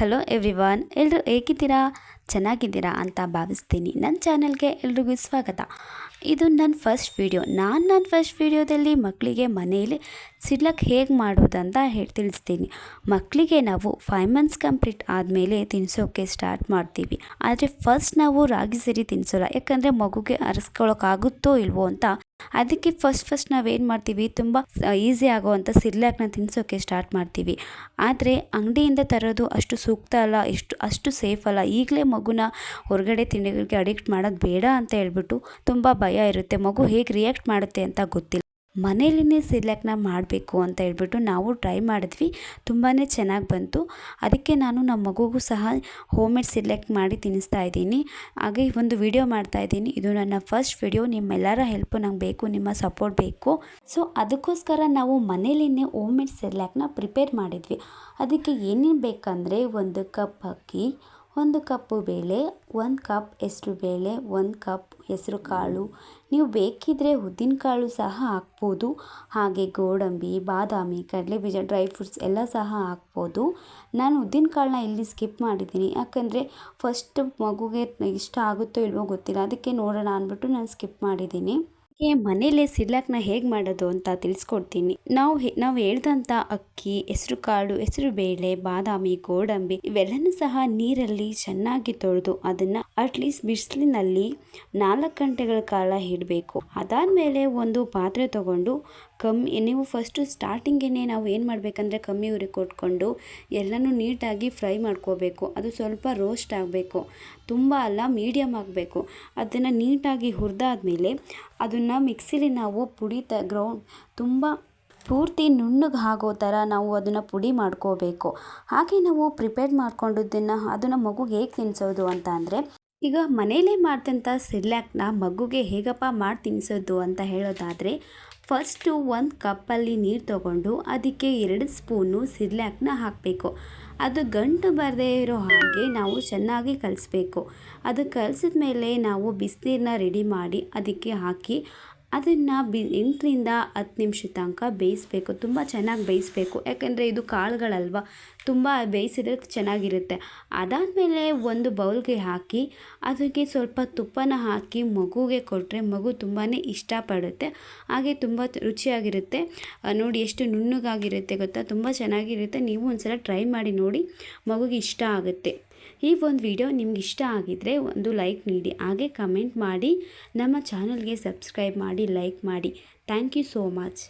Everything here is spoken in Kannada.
ಹಲೋ ಎವ್ರಿವಾನ್ ಎಲ್ಲರೂ ಹೇಗಿದ್ದೀರಾ? ಚೆನ್ನಾಗಿದ್ದೀರಾ ಅಂತ ಭಾವಿಸ್ತೀನಿ. ನನ್ನ ಚಾನಲ್ಗೆ ಎಲ್ರಿಗೂ ಸ್ವಾಗತ. ಇದು ನನ್ನ ಫಸ್ಟ್ ವಿಡಿಯೋ. ನಾನು ನನ್ನ ಫಸ್ಟ್ ವಿಡಿಯೋದಲ್ಲಿ ಮಕ್ಕಳಿಗೆ ಮನೆಯಲ್ಲಿ ಸಿಡ್ಲಕ್ಕೆ ಹೇಗೆ ಮಾಡೋದಂತ ಹೇಳಿ ತಿಳಿಸ್ತೀನಿ. ಮಕ್ಕಳಿಗೆ ನಾವು ಫೈವ್ ಮಂತ್ಸ್ ಕಂಪ್ಲೀಟ್ ಆದಮೇಲೆ ತಿನ್ನಿಸೋಕ್ಕೆ ಸ್ಟಾರ್ಟ್ ಮಾಡ್ತೀವಿ. ಆದರೆ ಫಸ್ಟ್ ನಾವು ರಾಗಿ ಸರಿ ತಿನ್ನಿಸೋಲ್ಲ ಯಾಕಂದರೆ ಮಗುಗೆ ಅರಸ್ಕೊಳ್ಳೋಕ್ಕಾಗುತ್ತೋ ಇಲ್ವೋ ಅಂತ ಅದಕ್ಕೆ ಫಸ್ಟ್ ಫಸ್ಟ್ ನಾವೇನು ಮಾಡ್ತೀವಿ, ತುಂಬ ಈಸಿ ಆಗೋವಂಥ ಸಿರ್ಲಾಕ್ನ ತಿನ್ನಿಸೋಕ್ಕೆ ಸ್ಟಾರ್ಟ್ ಮಾಡ್ತೀವಿ. ಆದರೆ ಅಂಗಡಿಯಿಂದ ತರೋದು ಅಷ್ಟು ಸೂಕ್ತ ಅಲ್ಲ ಎಷ್ಟು ಅಷ್ಟು ಸೇಫ್ ಅಲ್ಲ. ಈಗಲೇ ಮಗುನ ಹೊರಗಡೆ ತಿಂಡಿಗಳಿಗೆ ಅಡಿಕ್ಟ್ ಮಾಡೋದು ಬೇಡ ಅಂತ ಹೇಳ್ಬಿಟ್ಟು ತುಂಬ ಭಯ ಇರುತ್ತೆ. ಮಗು ಹೇಗೆ ರಿಯಾಕ್ಟ್ ಮಾಡುತ್ತೆ ಅಂತ ಗೊತ್ತಿಲ್ಲ. ಮನೇಲಿನೇ ಸಿರ್ಲಾಕ್ನ ಮಾಡಬೇಕು ಅಂತ ಹೇಳ್ಬಿಟ್ಟು ನಾವು ಟ್ರೈ ಮಾಡಿದ್ವಿ. ತುಂಬಾ ಚೆನ್ನಾಗಿ ಬಂತು. ಅದಕ್ಕೆ ನಾನು ನಮ್ಮ ಮಗುಗೂ ಸಹ ಹೋಮ್ ಮೇಡ್ ಮಾಡಿ ತಿನ್ನಿಸ್ತಾ ಇದ್ದೀನಿ. ಹಾಗೆ ಒಂದು ವಿಡಿಯೋ ಮಾಡ್ತಾ ಇದ್ದೀನಿ. ಇದು ನನ್ನ ಫಸ್ಟ್ ವಿಡಿಯೋ. ನಿಮ್ಮೆಲ್ಲರ ಹೆಲ್ಪು ನಂಗೆ ಬೇಕು, ನಿಮ್ಮ ಸಪೋರ್ಟ್ ಬೇಕು. ಸೊ, ಅದಕ್ಕೋಸ್ಕರ ನಾವು ಮನೇಲಿನೇ ಹೋಮ್ ಮೇಡ್ ಪ್ರಿಪೇರ್ ಮಾಡಿದ್ವಿ. ಅದಕ್ಕೆ ಏನೇನು ಬೇಕಂದರೆ ಒಂದು ಕಪ್ ಅಕ್ಕಿ ಒಂದು ಕಪ್ಪು ಬೇಳೆ, ಒಂದು ಕಪ್ ಹೆಸರು ಬೇಳೆ, ಒಂದು ಕಪ್ ಹೆಸರು ಕಾಳು. ನೀವು ಬೇಕಿದ್ದರೆ ಉದ್ದಿನಕಾಳು ಸಹ ಹಾಕ್ಬೋದು. ಹಾಗೆ ಗೋಡಂಬಿ, ಬಾದಾಮಿ, ಕಡಲೆಬೀಜ, ಡ್ರೈ ಫ್ರೂಟ್ಸ್ ಎಲ್ಲ ಸಹ ಹಾಕ್ಬೋದು. ನಾನು ಉದ್ದಿನ ಕಾಳನ್ನ ಇಲ್ಲಿ ಸ್ಕಿಪ್ ಮಾಡಿದ್ದೀನಿ. ಯಾಕಂದರೆ ಫಸ್ಟ್ ಮಗುಗೆ ಇಷ್ಟ ಆಗುತ್ತೋ ಇಲ್ವೋ ಗೊತ್ತಿಲ್ಲ. ಅದಕ್ಕೆ ನೋಡೋಣ ಅಂದ್ಬಿಟ್ಟು ನಾನು ಸ್ಕಿಪ್ ಮಾಡಿದ್ದೀನಿ. ಹೀಗೆ ಮನೇಲೆ ಸಿರ್ಲಾಕ್ನ ಹೇಗೆ ಮಾಡೋದು ಅಂತ ತಿಳಿಸ್ಕೊಡ್ತೀನಿ. ನಾವು ನಾವು ಹೇಳ್ದಂಥ ಅಕ್ಕಿ, ಹೆಸರು ಕಾಳು, ಹೆಸರು ಬೇಳೆ, ಬಾದಾಮಿ, ಗೋಡಂಬಿ ಇವೆಲ್ಲನೂ ಸಹ ನೀರಲ್ಲಿ ಚೆನ್ನಾಗಿ ತೊಳೆದು ಅದನ್ನು ಅಟ್ಲೀಸ್ಟ್ ಬಿಸಿಲಿನಲ್ಲಿ ನಾಲ್ಕು ಗಂಟೆಗಳ ಕಾಲ ಇಡಬೇಕು. ಅದಾದಮೇಲೆ ಒಂದು ಪಾತ್ರೆ ತಗೊಂಡು ಕಮ್ಮಿ, ನೀವು ಫಸ್ಟು ಸ್ಟಾರ್ಟಿಂಗೇ ನಾವು ಏನು ಮಾಡಬೇಕಂದ್ರೆ ಕಮ್ಮಿ ಉರಿ ಕೊಟ್ಕೊಂಡು ಎಲ್ಲನೂ ನೀಟಾಗಿ ಫ್ರೈ ಮಾಡ್ಕೋಬೇಕು. ಅದು ಸ್ವಲ್ಪ ರೋಸ್ಟ್ ಆಗಬೇಕು. ತುಂಬ ಅಲ್ಲ ಮೀಡಿಯಮ್ ಆಗಬೇಕು. ಅದನ್ನು ನೀಟಾಗಿ ಹುರಿದಾದ್ಮೇಲೆ ಅದನ್ನು ಮಿಕ್ಸಿಲಿ ನಾವು ಪುಡಿ ತ ಗ್ರೌಂಡ್ ತುಂಬ ಪೂರ್ತಿ ನುಣ್ಣಗೆ ಆಗೋ ಥರ ನಾವು ಅದನ್ನು ಪುಡಿ ಮಾಡ್ಕೋಬೇಕು. ಹಾಗೆ ನಾವು ಪ್ರಿಪೇರ್ ಮಾಡ್ಕೊಂಡಿದ್ದನ್ನು, ಅದನ್ನು ಮಗುಗೆ ಹೇಗೆ ತಿನ್ನಿಸೋದು ಅಂತ ಅಂದರೆ ಈಗ ಮನೆಯಲ್ಲೇ ಮಾಡಿದಂಥ ಸಿರ್ಲ್ಯಾಕ್ನ ಮಗುಗೆ ಹೇಗಪ್ಪ ಮಾಡಿ ತಿನ್ನಿಸೋದು ಅಂತ ಹೇಳೋದಾದರೆ ಫಸ್ಟು ಒಂದು ಕಪ್ಪಲ್ಲಿ ನೀರು ತಗೊಂಡು ಅದಕ್ಕೆ ಎರಡು ಸ್ಪೂನು ಸಿರ್ಲ್ಯಾಕ್ನ ಹಾಕಬೇಕು. ಅದು ಗಂಟು ಬರದೇ ಇರೋ ಹಾಗೆ ನಾವು ಚೆನ್ನಾಗಿ ಕಲಿಸ್ಬೇಕು. ಅದು ಕಲಿಸಿದ ಮೇಲೆ ನಾವು ಬಿಸಿನೀರನ್ನ ರೆಡಿ ಮಾಡಿ ಅದಕ್ಕೆ ಹಾಕಿ ಅದನ್ನು ಬಿ ಎಂಟರಿಂದ ಹತ್ತು ನಿಮಿಷ ತನಕ ಬೇಯಿಸಬೇಕು. ತುಂಬ ಚೆನ್ನಾಗಿ ಬೇಯಿಸಬೇಕು. ಯಾಕೆಂದರೆ ಇದು ಕಾಳುಗಳಲ್ವ? ತುಂಬ ಬೇಯಿಸಿದ್ರೆ ಚೆನ್ನಾಗಿರುತ್ತೆ. ಅದಾದಮೇಲೆ ಒಂದು ಬೌಲ್ಗೆ ಹಾಕಿ ಅದಕ್ಕೆ ಸ್ವಲ್ಪ ತುಪ್ಪನ ಹಾಕಿ ಮಗುಗೆ ಕೊಟ್ಟರೆ ಮಗು ತುಂಬಾ ಇಷ್ಟಪಡುತ್ತೆ. ಹಾಗೆ ತುಂಬ ರುಚಿಯಾಗಿರುತ್ತೆ. ನೋಡಿ ಎಷ್ಟು ನುಣ್ಣಗಾಗಿರುತ್ತೆ ಗೊತ್ತಾ? ತುಂಬ ಚೆನ್ನಾಗಿರುತ್ತೆ. ನೀವು ಒಂದ್ಸಲ ಟ್ರೈ ಮಾಡಿ ನೋಡಿ. ಮಗುಗೆ ಇಷ್ಟ ಆಗುತ್ತೆ. ಈ ಒಂದು ವಿಡಿಯೋ ನಿಮ್ಗೆ ಇಷ್ಟ ಆಗಿದ್ರೆ ಒಂದು ಲೈಕ್ ನೀಡಿ, ಹಾಗೆ ಕಮೆಂಟ್ ಮಾಡಿ, ನಮ್ಮ ಚಾನಲ್ಗೆ ಸಬ್ಸ್ಕ್ರೈಬ್ ಮಾಡಿ, ಲೈಕ್ ಮಾಡಿ. Thank you so much.